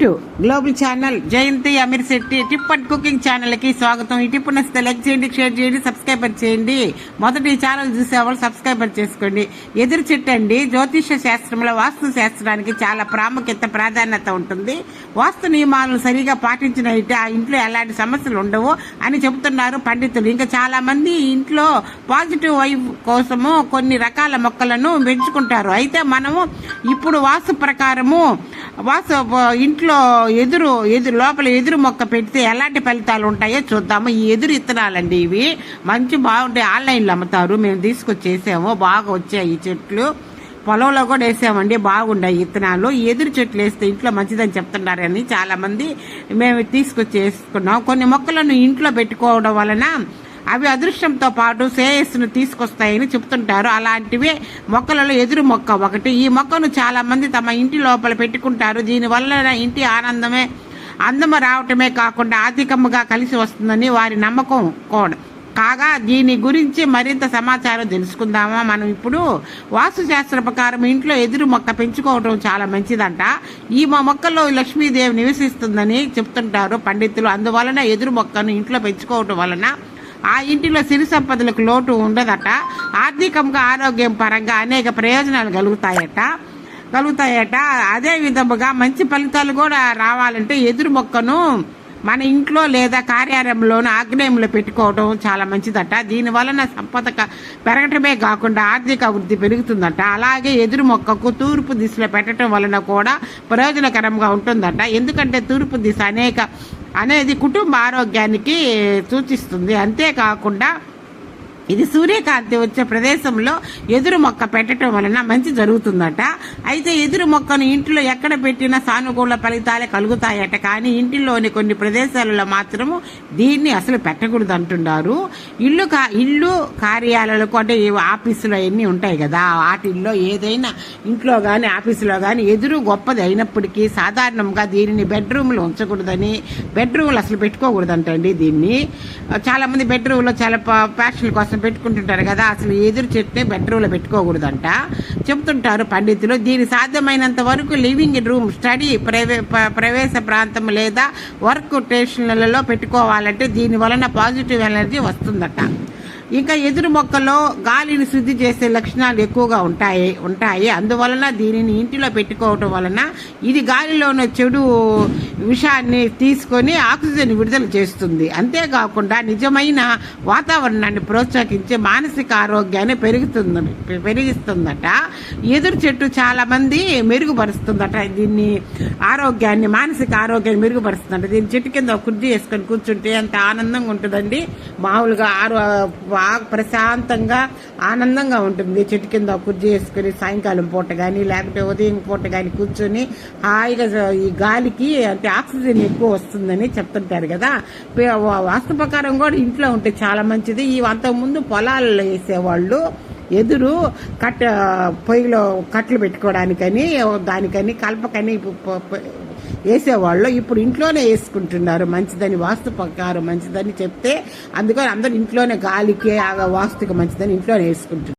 To global channel Jayanthi Amir Shetty tip and cooking ఛానల్కి స్వాగతం. ఈ టిప్ నచ్చితే లైక్ చేయండి షేర్ చేయండి సబ్స్క్రైబర్ చేయండి. మొదటి ఛానల్ ఛానల్ చూసేవాళ్ళు సబ్స్క్రైబర్ చేసుకోండి. ఎదురు చెట్టు అండి జ్యోతిష శాస్త్రంలో వాస్తు శాస్త్రానికి చాలా ప్రాముఖ్యత ప్రాధాన్యత ఉంటుంది. వాస్తు నియమాలను సరిగా పాటించినట్టే ఆ ఇంట్లో ఎలాంటి సమస్యలు ఉండవు అని చెబుతున్నారు పండితులు. ఇంకా చాలా మంది ఇంట్లో పాజిటివ్ వైఫ్ కోసము కొన్ని రకాల మొక్కలను పెంచుకుంటారు. అయితే మనము ఇప్పుడు వాస్తు ప్రకారము వాస్తు ఇంట్లో ఎదురు ఎదురు లోపల ఎదురు మొక్క పెడితే ఎలాంటి ఫలితాలు ఉంటాయో చూద్దాము. ఈ ఎదురు ఇత్తనాలండి ఇవి. మంచి బాగుంటాయి. ఆన్లైన్లో అమ్ముతారు. మేము తీసుకొచ్చేసాము. బాగా వచ్చాయి ఈ చెట్లు. పొలంలో కూడా వేసామండి. బాగుండాయి ఇత్తనాలు. ఈ ఎదురు చెట్లు వేస్తే ఇంట్లో మంచిదని చెప్తున్నారని చాలామంది మేము తీసుకొచ్చి వేసుకున్నాం కొన్ని మొక్కలను ఇంట్లో పెట్టుకోవడం వలన అవి అదృష్టంతో పాటు శ్రేయస్సును తీసుకొస్తాయని చెప్తుంటారు. అలాంటివే మొక్కలలో ఎదురు మొక్క ఒకటి. ఈ మొక్కను చాలా మంది తమ ఇంటి లోపల పెట్టుకుంటారు. దీనివల్ల ఇంటి ఆనందమే అందము రావటమే కాకుండా ఆర్థికంగా కలిసి వస్తుందని వారి నమ్మకం కూడా. కాగా దీని గురించి మరింత సమాచారం తెలుసుకుందామా? మనం ఇప్పుడు వాస్తుశాస్త్ర ప్రకారం ఇంట్లో ఎదురు మొక్క పెంచుకోవడం చాలా మంచిదంట. ఈ మా మొక్కలో లక్ష్మీదేవి నివసిస్తుందని చెప్తుంటారు పండితులు. అందువలన ఎదురు మొక్కను ఇంట్లో పెంచుకోవటం వలన ఆ ఇంటిలో సిరి సంపదలకు లోటు ఉండదట. ఆర్థికంగా ఆరోగ్యం పరంగా అనేక ప్రయోజనాలు కలుగుతాయట. కలుగుతాయట. అదే విధముగా మంచి ఫలితాలు కూడా రావాలంటే ఎదురు మొక్కను మన ఇంట్లో లేదా కార్యాలయంలోనూ ఆగ్నేయంలో పెట్టుకోవడం చాలా మంచిదట. దీని వలన సంపద పెరగటమే కాకుండా ఆర్థిక అభివృద్ధి పెరుగుతుందట. అలాగే ఎదురు మొక్కకు తూర్పు దిశలో పెట్టడం వలన కూడా ప్రయోజనకరంగా ఉంటుందట. ఎందుకంటే తూర్పు దిశ అనేక అనేది కుటుంబ ఆరోగ్యానికి సూచిస్తుంది. అంతేకాకుండా ఇది సూర్యకాంతి వచ్చే ప్రదేశంలో ఎదురు మొక్క పెట్టడం వలన మంచి జరుగుతుందట. అయితే ఎదురు మొక్కను ఇంట్లో ఎక్కడ పెట్టినా సానుకూల ఫలితాలే కలుగుతాయట. కానీ ఇంటిలోని కొన్ని ప్రదేశాలలో మాత్రము దీన్ని అసలు పెట్టకూడదు అంటున్నారు. ఇల్లు కా ఇల్లు కార్యాలయాలకు అంటే ఆఫీసులో అన్నీ ఉంటాయి కదా. వాటిల్లో ఏదైనా ఇంట్లో కానీ ఆఫీసులో కానీ ఎదురు గొప్పది అయినప్పటికీ సాధారణంగా దీనిని బెడ్రూమ్లో ఉంచకూడదని బెడ్రూమ్లు అసలు పెట్టుకోకూడదంటండి దీన్ని. చాలా మంది బెడ్రూమ్లో చాలా ప్యాషన్ కోసం పెట్టుకుంటుంటారు కదా అసలు ఎదురు చెట్టే బెడ్రూమ్లో పెట్టుకోకూడదంట. చెప్తుంటారు పండితులు దీని సాధ్యమైనంత వరకు లివింగ్ రూమ్ స్టడీ ప్రవే ప్రవేశ ప్రాంతం లేదా వర్క్ స్టేషన్లలో పెట్టుకోవాలంటే దీని వలన పాజిటివ్ ఎనర్జీ వస్తుందట. ఇంకా ఎదురు మొక్కలో గాలిని శుద్ధి చేసే లక్షణాలు ఎక్కువగా ఉంటాయి ఉంటాయి. అందువలన దీనిని ఇంటిలో పెట్టుకోవటం వలన ఇది గాలిలోనే చెడు విషాన్ని తీసుకొని ఆక్సిజన్ విడుదల చేస్తుంది. అంతేకాకుండా నిజమైన వాతావరణాన్ని ప్రోత్సహించే మానసిక ఆరోగ్యాన్ని పెరుగుతుంది పెరిగిస్తుందట. ఎదురు చెట్టు చాలా మంది మెరుగుపరుస్తుందట. దీన్ని ఆరోగ్యాన్ని మానసిక ఆరోగ్యాన్ని మెరుగుపరుస్తుందట. దీని చెట్టు కింద ఒక కుర్చీ వేసుకొని కూర్చుంటే ఎంత ఆనందంగా ఉంటుందండి. మామూలుగా ఆరో ప్రశాంతంగా ఆనందంగా ఉంటుంది. చెట్టు కింద కుర్చీ వేసుకుని సాయంకాలం పూట కానీ లేకపోతే ఉదయం పూట కానీ కూర్చొని హాయిగా ఈ గాలికి అంటే ఆక్సిజన్ ఎక్కువ వస్తుందని చెప్తుంటారు కదా. వాస్తు ప్రకారం కూడా ఇంట్లో ఉంటే చాలా మంచిది. ఈ అంతకుముందు పొలాల్లో వేసేవాళ్ళు ఎదురు కట్ట పొయ్యిలో కట్టలు పెట్టుకోవడానికని దానికని కలపకని వేసేవాళ్ళు ఇప్పుడు ఇంట్లోనే వేసుకుంటున్నారు. మంచిదని వాస్తు ప్రకారం మంచిదని చెప్తే అందుకని అందరూ ఇంట్లోనే గాలికి ఆ వాస్తుకి మంచిదని ఇంట్లోనే వేసుకుంటున్నారు.